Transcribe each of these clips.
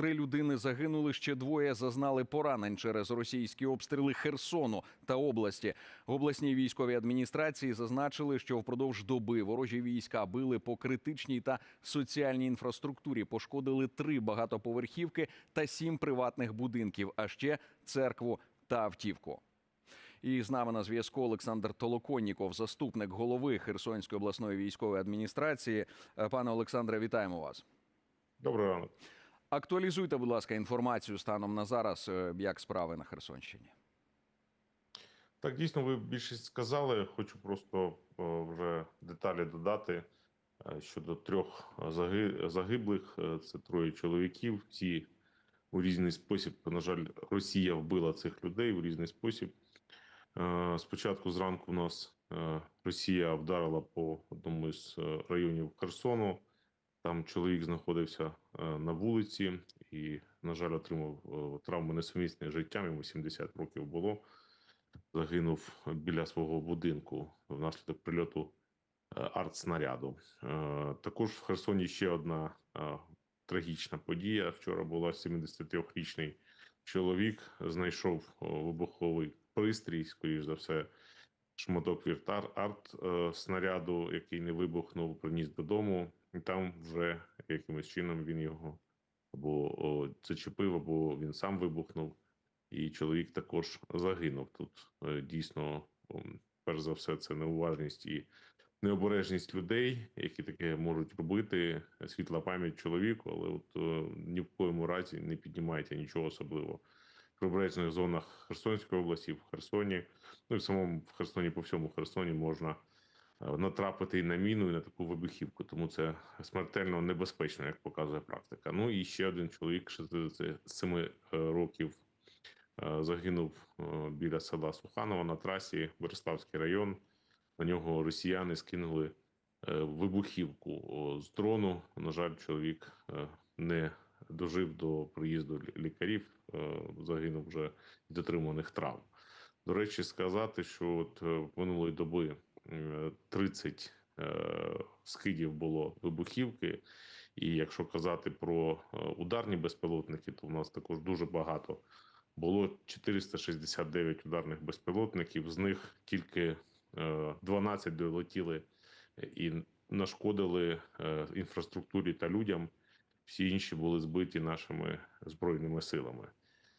Три людини загинули, ще двоє зазнали поранень через російські обстріли Херсону та області. В обласній військовій адміністрації зазначили, що впродовж доби ворожі війська били по критичній та соціальній інфраструктурі, пошкодили три багатоповерхівки та сім приватних будинків, а ще церкву та автівку. І з нами на зв'язку Олександр Толоконніков, заступник голови Херсонської обласної військової адміністрації. Е, Пане Олександре, вітаємо вас. Добрий ранок. Актуалізуйте, будь ласка, інформацію станом на зараз, е, як справи на Херсонщині. Так, дійсно, ви більшість сказали. Хочу просто е, вже деталі додати е, щодо трьох загиблих. Це троє чоловіків. Ці у різний спосіб, на жаль, Росія вбила цих людей у різний спосіб. Спочатку зранку у нас Росія вдарила по одному е, районів Херсону. Там чоловік знаходився е, на вулиці і, на жаль, отримав е, травми несумісні з життям. Йому 70 років було. Загинув біля свого будинку внаслідок прильоту е, артснаряду. Також в Херсоні ще одна трагічна подія. Вчора була 73-річний чоловік, знайшов вибуховий пристрій, скоріш за все, шматок віртар арт який не вибухнув, приніс додому. Там вже якимось чином він його або о, зачепив, або він сам вибухнув. І чоловік також загинув. Тут е, дійсно, перш за все, це неуважність і необережність людей, які таке можуть робити. Світла пам'ять чоловіку, але от е, ні в коєму разі не піднімайте нічого особливого. В прибережних зонах Херсонської області, в Херсоні, ну і в самому в Херсоні, по всьому Херсоні можна натрапити і на міну, і на таку вибухівку. Тому це смертельно небезпечно, як показує практика. Ну і ще один чоловік 67 е, років е, загинув е, біля села Суханова на трасі Береславський район. На нього росіяни скинули вибухівку з дрону. На жаль, чоловік не дожив до приїзду лікарів, загинув вже від отриманих травм. До речі, сказати, що от минулої доби 30 е, скидів було вибухівки. І якщо казати про е, ударні безпілотники, то в нас також дуже багато. Було 469 ударних безпілотників, з них тільки е, 12 долетіли і нашкодили е, інфраструктурі та людям. Всі інші були збиті нашими збройними силами.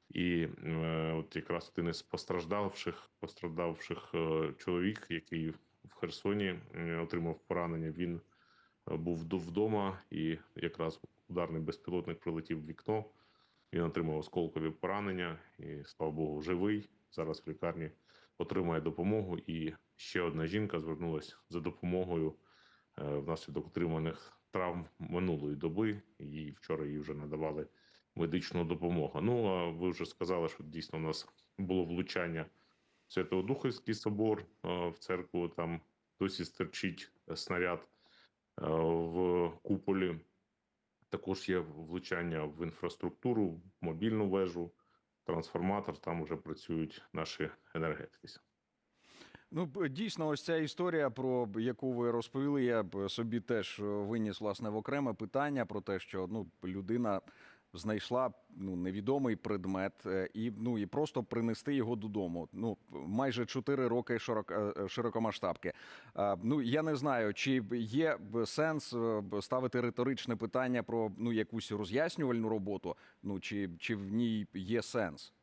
І е, от якраз один із постраждавших, постраждавших е, чоловік, який в Херсоні е, отримав поранення, він е, був до- вдома, і якраз ударний безпілотник прилетів в вікно. Він отримав осколкові поранення і, слава Богу, живий. Зараз в лікарні отримує допомогу. І ще одна жінка звернулася за допомогою е, внаслідок отриманих травм минулої доби. Їй вчора їй вже надавали медичну допомогу. Ну а ви вже сказали, що дійсно у нас було влучання в Святоодухівський собор е, в церкву. Там досі стерчить снаряд е, в куполі. Також є влучання в інфраструктуру, в мобільну вежу, трансформатор. Там вже працюють наші енергетики. Ну, дійсно, ось ця історія, про яку ви розповіли, я б собі теж е, виніс власне в окреме питання про те, що ну людина знайшла ну невідомий предмет е, і ну і просто принести його додому. Ну майже 4 роки широк, е, е, широкомасштабки. Ну я не знаю, чи є сенс ставити риторичне питання про ну якусь роз'яснювальну роботу. Ну чи, чи в ній є сенс?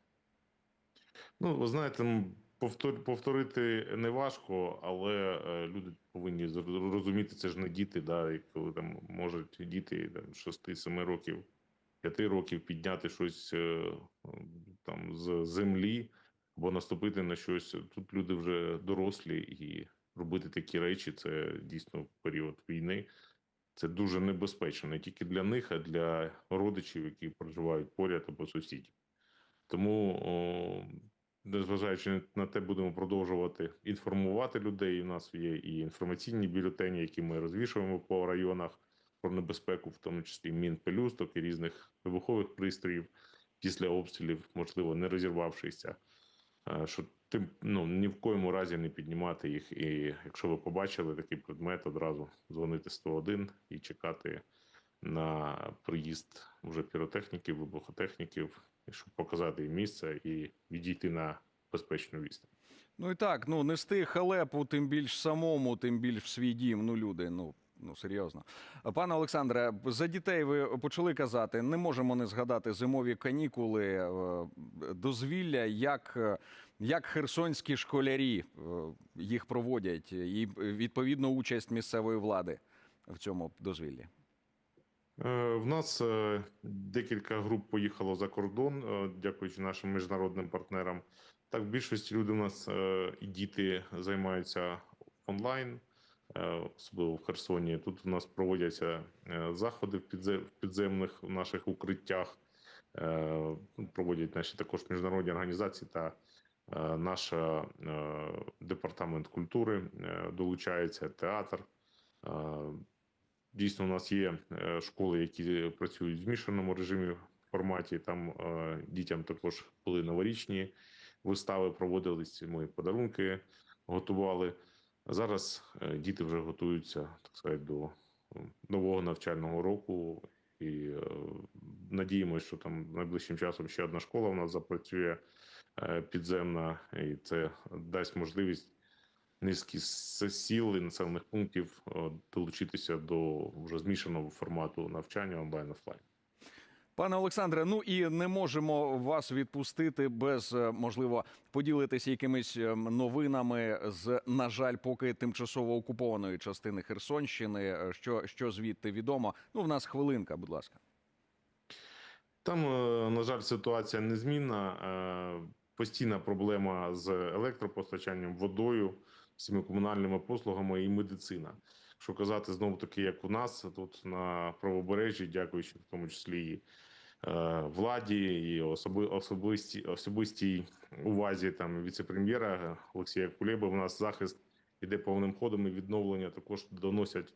Ну, ви знаєте, повтор- повторити не важко, але люди повинні зр- розуміти, це ж не діти, да, коли там можуть діти там, 6-7 років, 5 років підняти щось е, там з землі або наступити на щось. Тут люди вже дорослі і робити такі речі це дійсно період війни. Це дуже небезпечно не тільки для них, а для родичів, які проживають поряд або сусідів. Тому, о, незважаючи на те, будемо продовжувати інформувати людей. У нас є і інформаційні бюлетені, які ми розвішуємо по районах про небезпеку, в тому числі мін пелюсток і різних вибухових пристроїв після обстрілів, можливо, не розірвавшися. Е, Що тим ну ні в коєму разі не піднімати їх. І якщо ви побачили такий предмет, одразу дзвонити 101 і чекати на приїзд вже піротехніків, вибухотехніків, щоб показати їм місце і відійти на безпечну відстань. Ну і так, ну нести халепу, тим більш самому, тим більш в свій дім. Ну, люди, ну. Ну, серйозно. Пане Олександре, за дітей ви почали казати, не можемо не згадати зимові канікули, е, дозвілля, як, е, як херсонські школярі е, їх проводять, і відповідно участь місцевої влади в цьому дозвіллі. В нас декілька груп поїхало за кордон, дякуючи нашим міжнародним партнерам. Так, в більшості люди у нас і діти займаються онлайн, особливо в Херсоні. Тут у нас проводяться е, заходи в підземних наших укриттях. Е, Проводять наші також міжнародні організації та е, наш е, департамент культури е, долучається, театр. Е, Дійсно, у нас є е, школи, які працюють в змішаному режимі форматі. Там е, дітям також були новорічні вистави, проводились. Ми подарунки готували. Зараз е, діти вже готуються, так сказати, до нового навчального року. І е, надіємося, що там найближчим часом ще одна школа у нас запрацює е, підземна, і це дасть можливість низки сіл і населених пунктів долучитися до вже змішаного формату навчання онлайн офлайн. Пане Олександре, ну і не можемо вас відпустити без е, можливо поділитися якимись е, новинами з, на жаль, поки тимчасово окупованої частини Херсонщини. Е, Що, що звідти відомо? Ну, в нас хвилинка, будь ласка. Там, на жаль, ситуація незмінна. Постійна проблема з електропостачанням, водою, всіми комунальними послугами і медицина. Якщо казати знову таки, як у нас тут на правобережжі, дякуючи в тому числі і е, владі, і особи, особисті, особистій увазі там віце-прем'єра Олексія Кулеби, у нас захист іде повним ходом і відновлення також доносять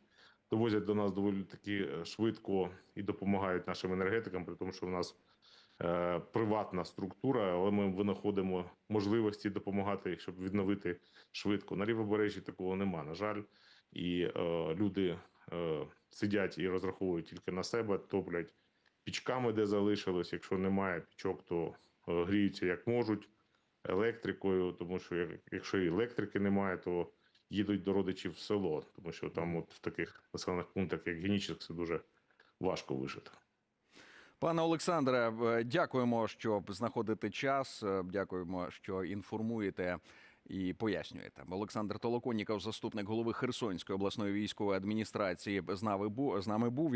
довозять до нас доволі таки е, швидко і допомагають нашим енергетикам, при тому, що в нас е, приватна структура, але ми винаходимо можливості допомагати, щоб відновити швидко. На лівобережжі такого нема, на жаль, і е, люди е, сидять і розраховують тільки на себе, топлять пічками, де залишилось. Якщо немає пічок, то е, гріються як можуть електрикою, тому що якщо електрики немає, то їдуть до родичів в село, тому що там, от в таких населених пунктах, як Генічеськ, це дуже важко вижити. Пане Олександре, е, дякуємо, що знаходите час. е, Дякуємо, що інформуєте і пояснюєте. Олександр Толоконніков, заступник голови Херсонської обласної військової адміністрації, з нами був.